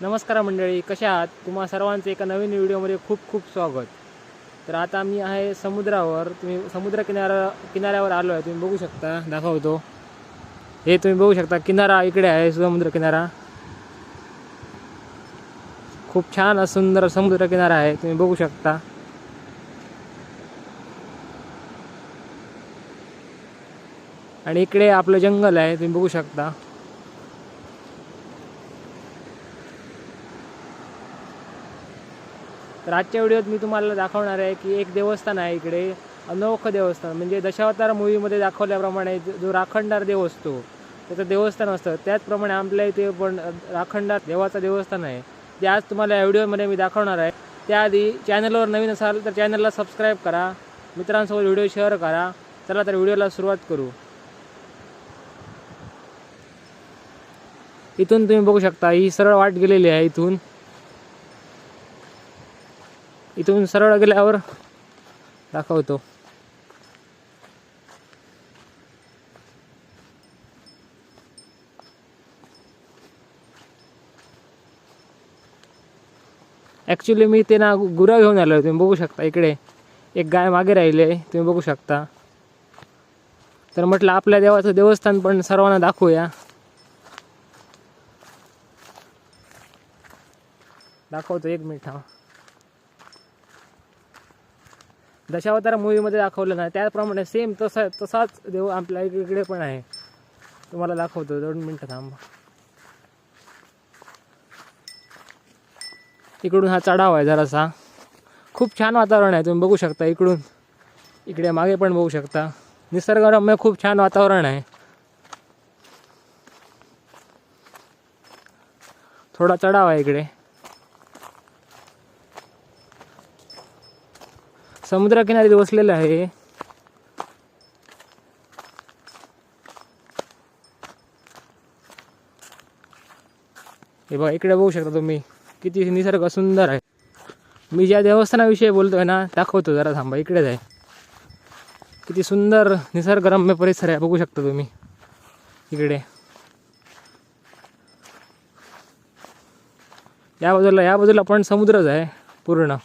नमस्कार मंडळी कशा आहात? तुम्हा सर्वांचं एका नवीन व्हिडिओमध्ये खूप खूप स्वागत. तर आता मी आहे समुद्रावर. तुम्ही समुद्र किनारा किनाऱ्यावर आलो आहे. तुम्ही बघू शकता दाखवतो. हे तुम्ही बघू शकता किनारा इकडे आहे समुद्र किनारा. खूप छान सुंदर समुद्र किनारा आहे तुम्ही बघू शकता. आणि इकडे आपलं जंगल आहे तुम्ही बघू शकता. तर आजच्या व्हिडिओत मी तुम्हाला दाखवणार आहे की एक देवस्थान आहे इकडे अनोखं देवस्थान. म्हणजे दशावतार मूवीमध्ये दाखवल्याप्रमाणे जो- राखणदार देव असतो त्याचं देवस्थान असतं. त्याचप्रमाणे आपल्या इथे पण राखणदार देवाचं देवस्थान आहे. ते आज तुम्हाला या व्हिडिओमध्ये मी दाखवणार आहे. त्याआधी चॅनलवर नवीन असाल तर चॅनलला सबस्क्राईब करा. मित्रांसोबत व्हिडिओ शेअर करा. चला तर व्हिडिओला सुरुवात करू. इथून तुम्ही बघू शकता ही सरळ वाट गेलेली आहे इथून. इथून सरळ गेल्यावर दाखवतो. ॲक्च्युली मी ते ना गुरं घेऊन आलो. तुम्ही बघू शकता इकडे. एक गाय मागे राहिले तुम्ही बघू शकता. तर म्हटलं आपल्या देवाचं देवस्थान पण सर्वांना दाखवूया. दाखवतो एक मिनिट हा दशावतार मूवीमध्ये दाखवलं ना त्याप्रमाणे सेम तसा तसाच देव आपल्या इकडे पण आहे. तुम्हाला दाखवतो. दोन मिनटं थांबा. इकडून हा चढाव आहे जरासा. खूप छान वातावरण आहे. तुम्ही बघू शकता इकडून. इकडे मागे पण बघू शकता. निसर्गरम्य खूप छान वातावरण आहे. थोडा चढाव आहे इकडे. समुद्रकिनारी बसलेलं आहे. हे बघा इकडे बघू शकता तुम्ही. किती निसर्ग सुंदर आहे. मी ज्या देवस्थानाविषयी बोलतोय ना दाखवतो जरा थांबा इकडेच आहे. किती सुंदर निसर्गरम्य परिसर आहे बघू शकता तुम्ही. इकडे. या बाजूला या बाजूला पण समुद्रच आहे पूर्ण.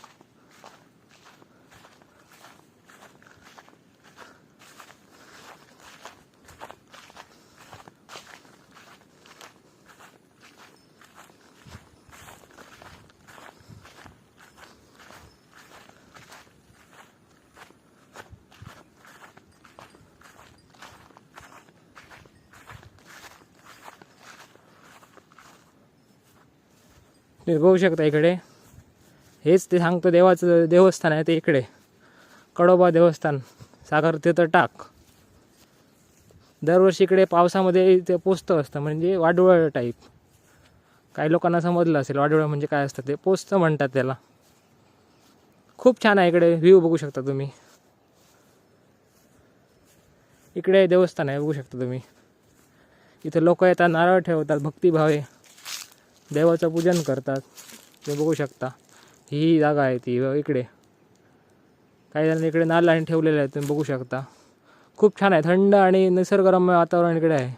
तुम्ही बघू शकता इकडे. हेच ते सांगतो देवाचं देवस्थान आहे ते इकडे. कडोबा देवस्थान सागर तीर्थ टाक. दरवर्षी इकडे पावसामध्ये ते पोचतं असतं म्हणजे वाडवळ टाईप काही लोकांना समजलं असेल वाडवळ म्हणजे काय असतं ते पोचतं म्हणतात त्याला. खूप छान आहे इकडे व्ह्यू बघू शकता तुम्ही. इकडे देवस्थान आहे बघू शकता तुम्ही. इथे लोक येतात नारळ ठेवतात भक्तिभावे. देवाचं पूजन करतात. तुम्ही बघू शकता. ही जागा आहे ती इकडे. काही जण इकडे नाल आणि ठेवलेले आहेत तुम्ही बघू शकता. खूप छान आहे. थंड आणि निसर्गरम्य वातावरण इकडे आहे.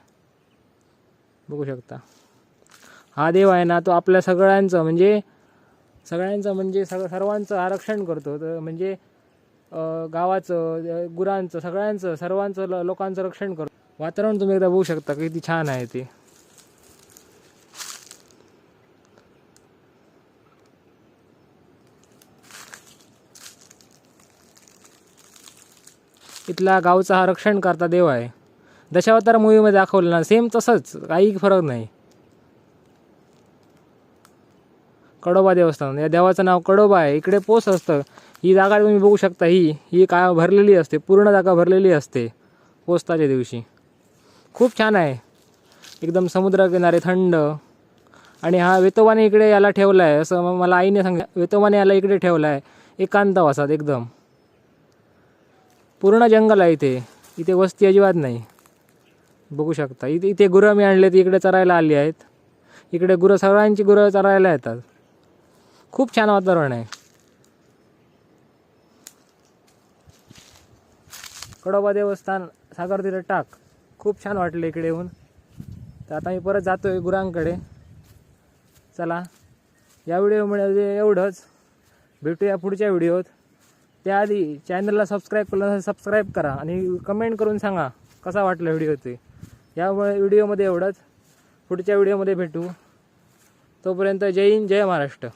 बघू शकता. हा देव आहे ना तो आपल्या सगळ्यांचं म्हणजे सगळ्यांचं म्हणजे सग सर्वांचं आरक्षण करतो. तर म्हणजे गावाचं गुरांचं सगळ्यांचं सर्वांचं ल- लोकांचं रक्षण करतो. वातावरण तुम्ही एकदा बघू शकता किती छान आहे ते. इथला गावचा हा रक्षण करता देव आहे. दशावतार मूवीमध्ये दाखवलं ना सेम तसंच काही फरक नाही. कडोबा देवस्थान या देवाचं नाव कडोबा आहे. इकडे पोस असतं. ही जागा तुम्ही बघू शकता ही ही काय भरलेली असते पूर्ण जागा भरलेली असते पोचताच्या दिवशी. खूप छान आहे. एकदम समुद्रकिनारे थंड. आणि हा वेतोबाने इकडे याला ठेवला आहे असं मला आईने सांगितलं वेतोबाने याला इकडे ठेवला आहे एकांतवासात एकदम. पूर्ण जंगल आहे इथे. इथे वस्ती अजिबात नाही. बघू शकता. इथे इथे गुरं मी आणलेत इकडे चरायला आली आहेत. इकडे गुरं सगळ्यांची गुरं चरायला येतात. खूप छान वातावरण आहे. कडोबा देवस्थान सागर तीर टाक. खूप छान वाटलं इकडे येऊन. तर आता मी परत जातोय गुरांकडे. चला. या व्हिडिओमध्ये एवढंच. भेटूया पुढच्या व्हिडिओत. त्याआधी चॅनलला सबस्क्राईब केलं नसेल सबस्क्राईब करा आणि कमेंट करून सांगा कसा वाटला व्हिडिओ ते यामुळे व्हिडिओमध्ये एवढंच. पुढच्या व्हिडिओमध्ये भेटू. तोपर्यंत जय हिंद जय महाराष्ट्र.